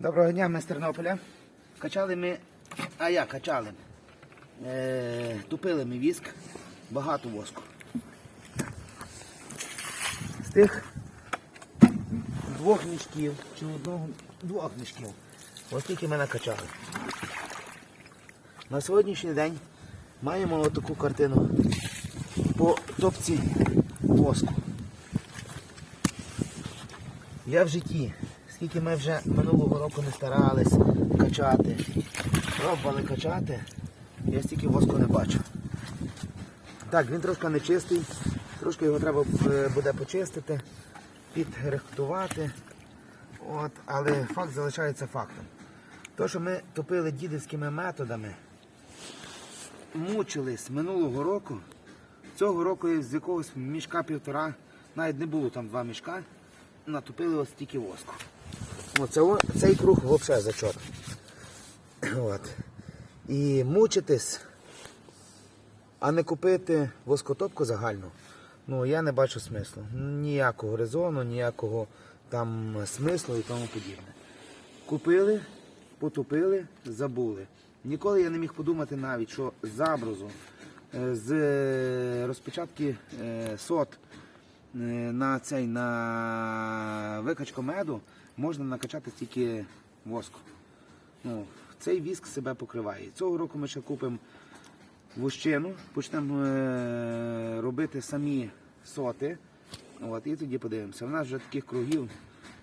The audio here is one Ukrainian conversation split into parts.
Доброго дня, ми з Тернополя. Качали ми, а як качали? Е, тупили ми віск, багато воску. З тих двох мішків, чи одного, двох мішків, ось тільки ми накачали. На сьогоднішній день маємо отаку картину по топці воску. Я в житті, скільки ми вже минулого року не старались качати, пробували качати, я стільки воску не бачу. Так, він трошки не чистий, трошки його треба е, буде почистити, підрихтувати. От, але факт залишається фактом. То, що ми топили дідівськими методами, мучились минулого року, цього року з якогось мішка півтора, навіть не було там два мішка, натопили ось стільки воску. Оце, о- цей круг взагалі зачот. От. І мучитись, а не купити воскотопку загальну, ну я не бачу смислу. Ніякого резону, ніякого там смислу і тому подібне. Купили, потопили, забули. Ніколи я не міг подумати навіть, що заброзу е, з е, розпечатки е, сот на цей на викачку меду можна накачати тільки воску. Ну, цей віск себе покриває. Цього року ми ще купимо вущину, почнемо е, робити самі соти. От, і тоді подивимося. У нас вже таких кругів,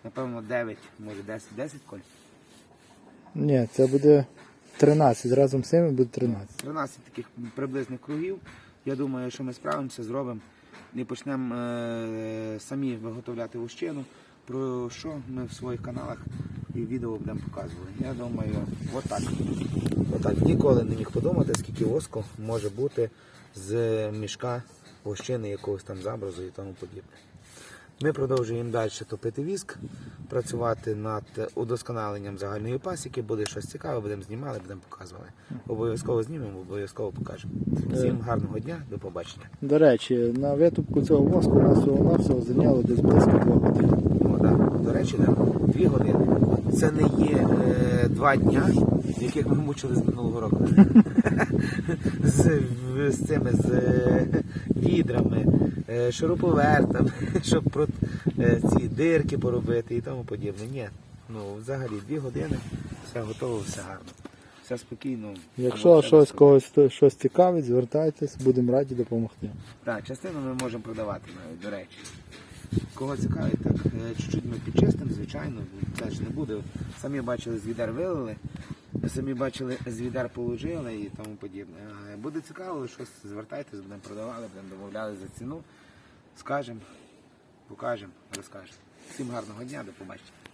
напевно, 9, може 10, 10 коль. Ні, це буде 13. Разом з цими буде 13. 13 таких приблизних кругів. Я думаю, що ми справимося, зробимо і почнемо е, самі виготовляти вущину. Про що ми в своїх каналах і відео будемо показувати. Я думаю, отак. Отак. Ніколи не міг подумати, скільки воску може бути з мішка вощини якогось там забразу і тому подібне. Ми продовжуємо далі топити віск, працювати над удосконаленням загальної пасіки. Буде щось цікаве, будемо знімали, будемо показувати. Обов'язково знімемо, обов'язково покажемо. Всім гарного дня, до побачення. До речі, на витупку цього воску нас всього навсього зайняло десь близько 2 годин. Ну, да. До речі, да, дві години. Це не є е, два дня, яких ми мучили з минулого року. з, з цими з е, відрами, е, щоб е, ці дирки поробити і тому подібне. Ні. Ну, взагалі, дві години, все готово, все гарно. Все спокійно. Якщо все щось когось щось цікавить, звертайтесь, будемо раді допомогти. Так, частину ми можемо продавати навіть, до речі. Кого цікавить, так е, чуть-чуть ми підчистимо, звичайно, це ж не буде. Самі бачили, з відер вилили, самі бачили, з відер положили і тому подібне. Буде цікаво, щось звертайтесь, будемо продавали, будемо домовляли за ціну. Скажемо, покажемо, розкажемо. Всім гарного дня, до побачення.